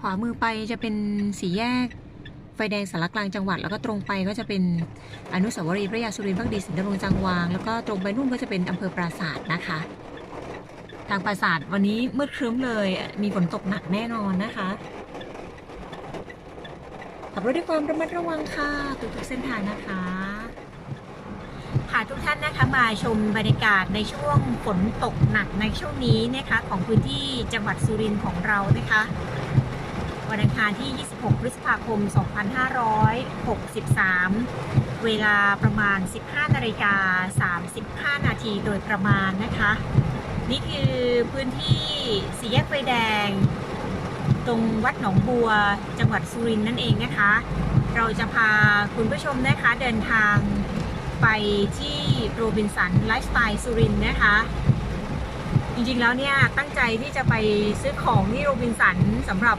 ขวามือไปจะเป็นสี่แยก ไฟแดงสารกลางจังหวัด แล้วก็ตรงไปก็จะเป็นอนุสาวรีย์พระยาสุรินทร์พักดีสินดำรงจังวาง แล้วก็ตรงไปนู่นก็จะเป็นอำเภอปราสาทนะคะ ทางปราสาทวันนี้มืดครึ้มเลย มีฝนตกหนักแน่นอนนะคะขับรถด้วยความระมัดระวังค่ะทุกๆเส้นทางนะคะค่ะทุกท่านนะคะมาชมบรรยากาศในช่วงฝนตกหนักในช่วงนี้นะคะของพื้นที่จังหวัดสุรินทร์ของเรานะคะ วันอังคารที่ 26 พฤษภาคม 2563 เวลาประมาณ 15นาฬิกา35 นาทีโดยประมาณนะคะ นี่คือพื้นที่สี่แยกไฟแดง ตรงวัดหนองบัว จังหวัดสุรินทร์นั่นเองนะคะ เราจะพาคุณผู้ชมนะคะเดินทางไปที่โรบินสันไลฟ์สไตล์สุรินทร์นะคะจริงๆ แล้วเนี่ยตั้งใจที่จะไปซื้อของที่โรบินสันสำหรับ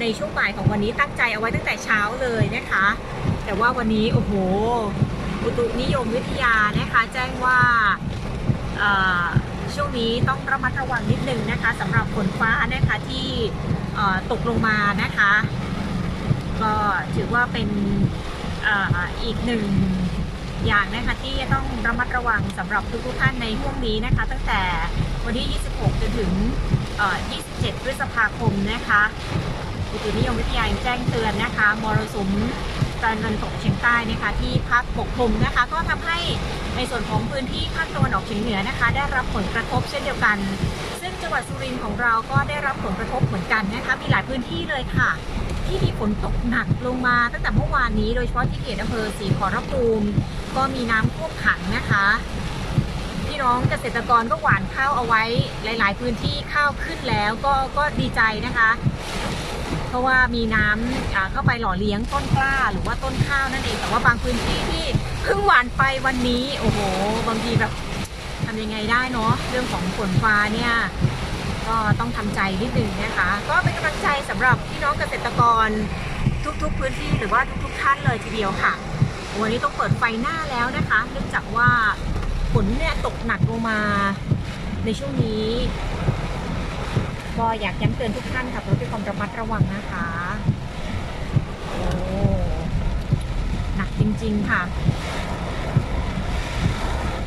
ในช่วงบ่ายของวันนี้ตั้งใจเอาไว้ตั้งแต่เช้าเลยนะคะ แต่ว่าวันนี้โอ้โหอุตุนิยมวิทยานะคะ แจ้งว่าช่วงนี้ต้องระมัดระวังนิดนึงนะคะสำหรับฝนฟ้านะคะที่ตกลงมานะคะ ก็ถือว่าเป็นออีกหนึ่งอย่างนะคะที่จะต้องระมัดระวังสำหรับทุกๆท่านในช่วงนี้นะคะ ตั้งแต่วันที่ 26 จนถึง 27 พฤษภาคมนะคะ อุตุนิยมวิทยายังแจ้งเตือนนะคะมรสุมตะวันตกเฉียงใต้นะคะที่พัดปกคลุมนะคะ ก็ทำให้ในส่วนของพื้นที่ภาคตะวันออกเฉียงเหนือนะคะ ได้รับผลกระทบเช่นเดียวกัน ซึ่งจังหวัดสุรินทร์ของเราก็ได้รับผลกระทบเหมือนกันนะคะ มีหลายพื้นที่เลยค่ะ ที่มีฝนตกหนักลงมาตั้งแต่เมื่อวานนี้ โดยเฉพาะที่เขตอำเภอศรีขอรภูมิ ก็มีน้ำท่วมขังนะคะพี่น้องเกษตรกรก็หว่านข้าวเอาไว้หลาย ๆ พื้นที่ข้าวขึ้นแล้วก็ก็ดีใจนะคะ เพราะว่ามีน้ำอ่าเข้าไปหล่อเลี้ยงต้นกล้าหรือว่าต้นข้าวนั่นเอง แต่ว่าบางพื้นที่ที่เพิ่งหวานไปวันนี้โอ้โห บางทีแบบทำยังไงได้เนาะเรื่องของฝนฟ้าเนี่ยก็ต้องทำใจนิดนึงนะคะ ก็เป็นกำลังใจสำหรับพี่น้องเกษตรกรทุกๆพื้นที่หรือว่าทุกๆท่านเลยทีเดียวค่ะ วันนี้ต้องเปิดไฟหน้าแล้วนะคะ เนื่องจากว่าฝนเนี่ยตกหนักลงมาในช่วงนี้ ก็อยากย้ำเตือนทุกท่านขับรถด้วยความระมัดระวังนะคะโอ้หนักจริงๆค่ะ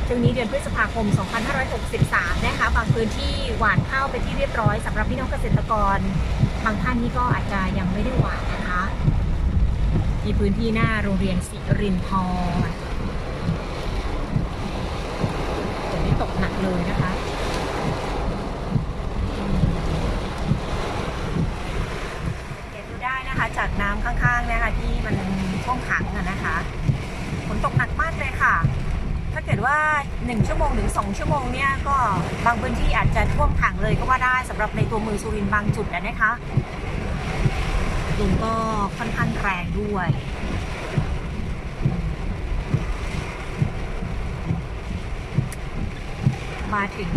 ช่วงนี้เดือนพฤษภาคม 2563 นะคะ บางพื้นที่หว่านข้าวไปที่เรียบร้อยสำหรับพี่น้องเกษตรกร บางท่านนี่ก็อาจจะยังไม่ได้หว่านนะคะ มีพื้นที่หน้าโรงเรียนสิรินทรฝนนี่ตกหนักเลยนะคะ เห็นดูได้นะคะ จากน้ำข้างๆนะคะที่มันท่วมขังอะนะคะฝนตกหนักมากเลยค่ะ ถ้าเกิดว่า 1 ชั่วโมงถึง2ชั่วโมงเนี่ยก็บางพื้นที่อาจจะท่วมขังเลยก็ว่าได้สำหรับในตัวเมืองสุรินทร์บางจุดนะคะลมก็ค่อนข้างแรงด้วยมาถึง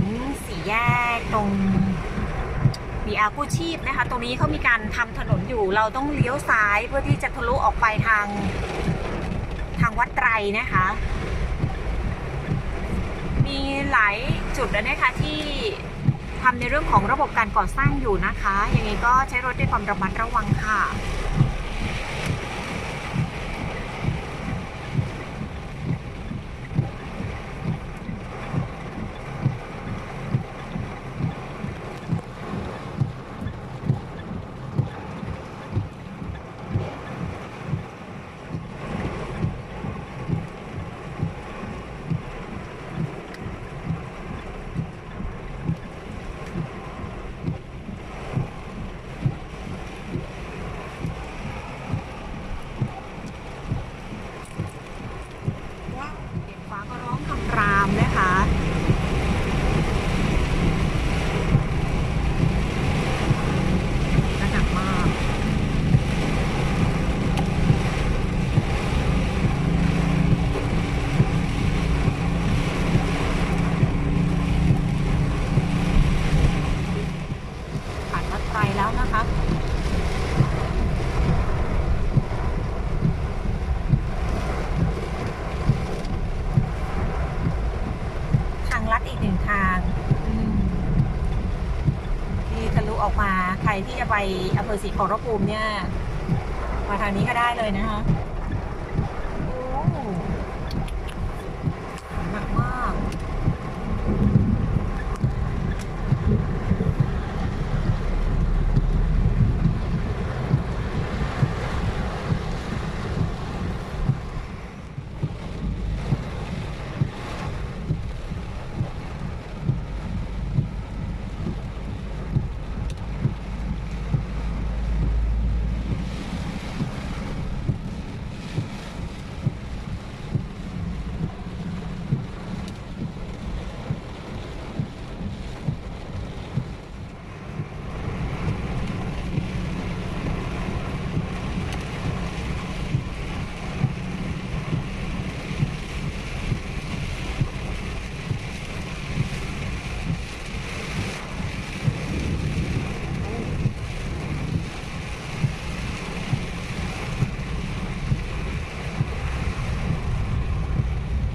สี่แยกตรง มีอากู้ชีพนะคะ ตรงนี้เขามีการทำถนนอยู่ เราต้องเลี้ยวซ้ายเพื่อที่จะทะลุออกไปทางทางวัดไตรนะคะ มีหลายจุดนะคะที่ทำในเรื่องของระบบการก่อสร้างอยู่นะคะ ยังไงก็ใช้รถด้วยความระมัดระวังค่ะ เด็กฟ้าก็ร้องคำรามนะคะหนักมาก ผ่านวัดไตรแล้วนะคะ ทางลัด อกหนึ่งทางอืมที่ทะลุออกมาใครที่จะไปไปอำเภอศรีขอรภูมิเนี่ย มาทางนี้ก็ได้เลยนะคะโอ้หนักมาก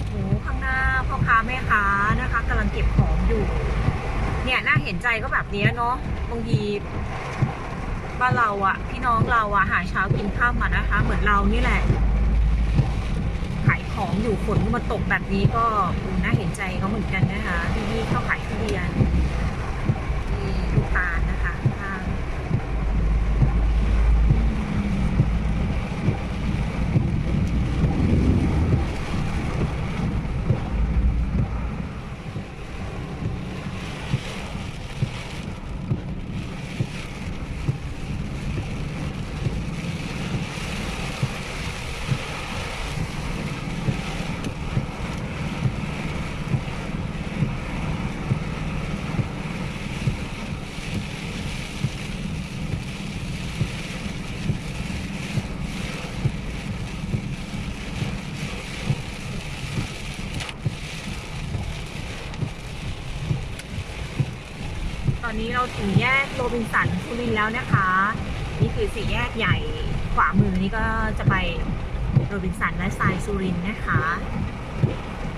โอ้โหข้างหน้าพ่อค้าแม่ค้านะคะกำลังเก็บของอยู่ เนี่ยน่าเห็นใจก็แบบนี้เนาะบางทีบ้านเราอะพี่น้องเราอะหาเช้ากินข้าวมานะคะ เหมือนเรานี่แหละ ขายของอยู่ฝนมาตกแบบนี้ก็น่าเห็นใจเขาเหมือนกันนะคะพี่นี่เข้าขายทุเรียนลูกตาลนะคะข้าง ต อนนี้เราถึงแยกโรบินสันสุรินแล้วนะคะ นี่คือสี่แยกใหญ่ขวามือนี่ก็จะไปโรบินสันและทรายสุรินนะคะ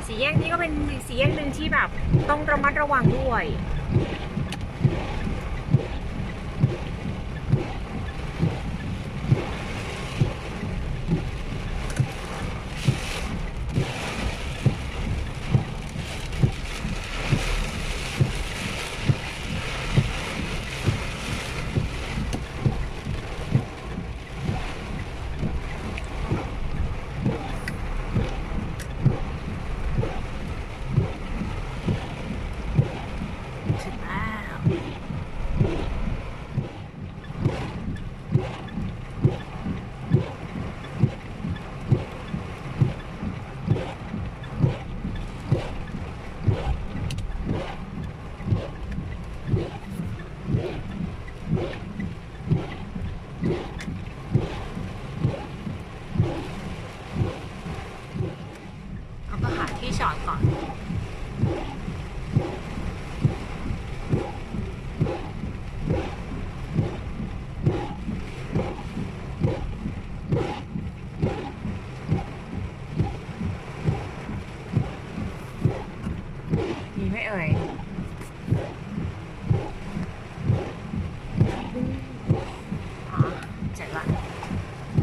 สี่แยกนี้ก็เป็นสี่แยกหนึ่งที่แบบต้องระมัดระวังด้วย